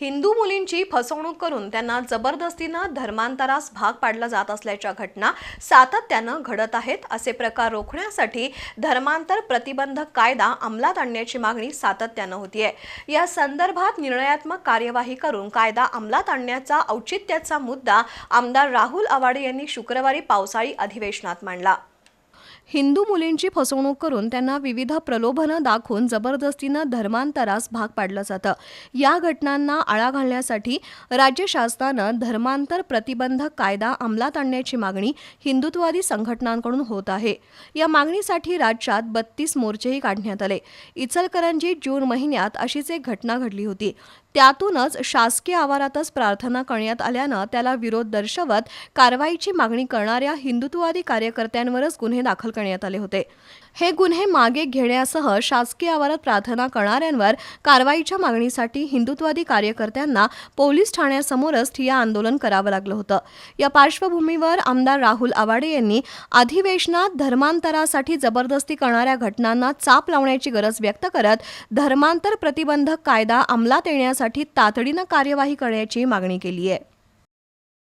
हिंदू मुलींची फसवणूक करून त्यांना जबरदस्तीनं धर्मांतरास भाग पाडला जात असल्याच्या घटना सातत्यानं घडत आहेत असे प्रकार रोखण्यासाठी धर्मांतर प्रतिबंधक कायदा अंमलात आणण्याची मागणी सातत्यानं होतीये. या संदर्भात निर्णयात्मक कार्यवाही करून कायदा अंमलात आणण्याचा औचित्याचा मुद्दा आमदार राहुल आवाडे यांनी शुक्रवारी पावसाळी अधिवेशनात मांडला. हिंदू मुलींची फसवणूक करून त्यांना विविध प्रलोभनं दाखवून जबरदस्तीनं धर्मांतरास भाग पाडलं जातं. या घटनांना आळा घालण्यासाठी राज्य शासनानं धर्मांतर प्रतिबंधक कायदा अंमलात आणण्याची मागणी हिंदुत्ववादी संघटनांकडून होत आहे. या मागणीसाठी राज्यात बत्तीस मोर्चेही काढण्यात आले. इचलकरंजी जून महिन्यात अशीच एक घटना घडली होती. त्यातूनच शासकीय आवारातच प्रार्थना करण्यात आल्यानं त्याला विरोध दर्शवत कारवाईची मागणी करणाऱ्या हिंदुत्ववादी कार्यकर्त्यांवरच गुन्हे दाखल दाखल करण्यात आले होते. हे गुन्हे मागे घेण्यासह शासकीय आवारात प्रार्थना करणाऱ्यांवर कारवाईच्या मागणीसाठी हिंदुत्ववादी कार्यकर्त्यांना पोलीस ठाण्यासमोरच ठिय्या आंदोलन करावं लागलं होतं. या पार्श्वभूमीवर आमदार राहुल आवाडे यांनी अधिवेशनात धर्मांतरासाठी जबरदस्ती करणाऱ्या घटनांना चाप लावण्याची गरज व्यक्त करत धर्मांतर प्रतिबंधक कायदा अंमलात येण्यासाठी तातडीनं कार्यवाही करण्याची मागणी केली आहे.